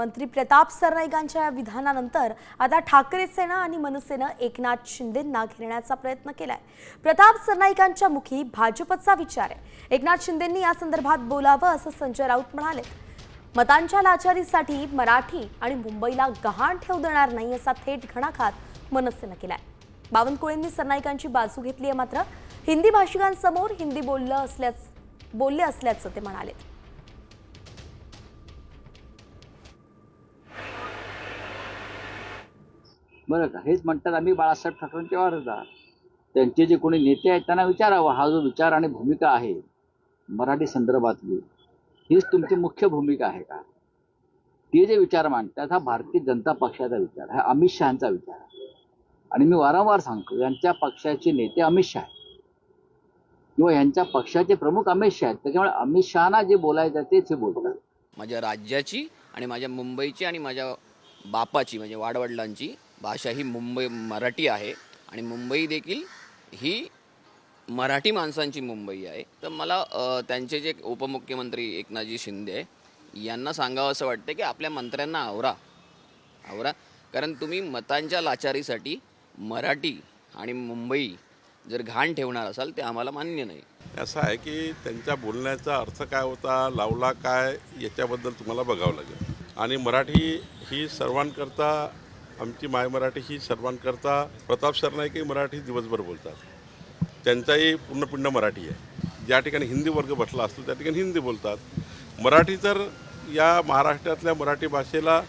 मंत्री प्रताप सरनाईकांच्या या विधानानंतर आता ठाकरे सेना आणि मनसेनं एकनाथ शिंदेंना घेण्याचा प्रयत्न केलाय. प्रताप सरनाईकांच्या मुखी भाजपचा विचार आहे. एकनाथ शिंदेंनी या संदर्भात बोलावं असं संजय राऊत म्हणाले. मतांच्या लाचारीसाठी मराठी आणि मुंबईला गहाण ठेवू देणार नाही असा थेट घणाघात मनसेनं केलाय. बावनकुळेंनी सरनाईकांची बाजू घेतली आहे मात्र हिंदी भाषिकांसमोर हिंदी बोललं असल्याच बोलले असल्याचं ते म्हणाले. बरं का? हेच म्हणतात आम्ही बाळासाहेब ठाकरेंचे वारसदार. त्यांचे जे कोणी नेते आहेत त्यांना विचारावं. हा जो विचार आणि भूमिका आहे मराठी संदर्भातली हीच तुमची मुख्य भूमिका आहे का? ते जे विचार मांडतात हा भारतीय जनता पक्षाचा विचार हा अमित शहाचा विचार आहे. आणि मी वारंवार सांगतो यांच्या पक्षाचे नेते अमित शहा आहेत. किंवा यांच्या पक्षाचे प्रमुख अमित शहा आहेत. त्याच्यामुळे अमित शहाना जे बोलायचं तेच हे बोलतात. माझ्या राज्याची आणि माझ्या मुंबईची आणि माझ्या बापाची म्हणजे वाडवडिलांची भाषा ही मुंबई मराठी आहे आणि मुंबई देखील ही मराठी माणसांची मुंबई आहे. तर मला त्यांचे जे उपमुख्यमंत्री एकनाथजी शिंदे आहे, यांना सांगावं असं वाटतं की आपल्या मंत्र्यांना आवरा. आवरा. कारण तुम्ही मतांच्या लाचारीसाठी मराठी आणि मुंबई जर घाण ठेवणार असाल ते आम्हाला मान्य नाही. असं आहे की त्यांच्या बोलण्याचा अर्थ काय होता लावला काय याच्याबद्दल तुम्हाला बघावं लागेल. आणि मराठी ही सर्वांकरता आमची माय मराठी ही सर्वांकरता प्रताप सरनाईकही मराठी दिवसभर बोलतात. त्यांचाही पूर्णपिंड मराठी आहे. ज्या ठिकाणी हिंदी वर्ग बसला असतो त्या ठिकाणी हिंदी बोलतात. मराठी तर या महाराष्ट्रातल्या मराठी भाषेला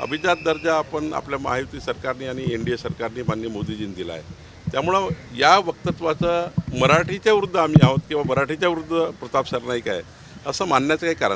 अभिजात दर्जा आपण आपल्या महायुती सरकारने आणि एन डी ए सरकारने मान्य मोदीजींनी दिला आहे त्यामुळं या वक्तत्वाचं मराठीच्या विरुद्ध आम्ही आहोत किंवा मराठीच्या विरुद्ध प्रताप सरनाईक आहे असं मानण्याचं काही कारण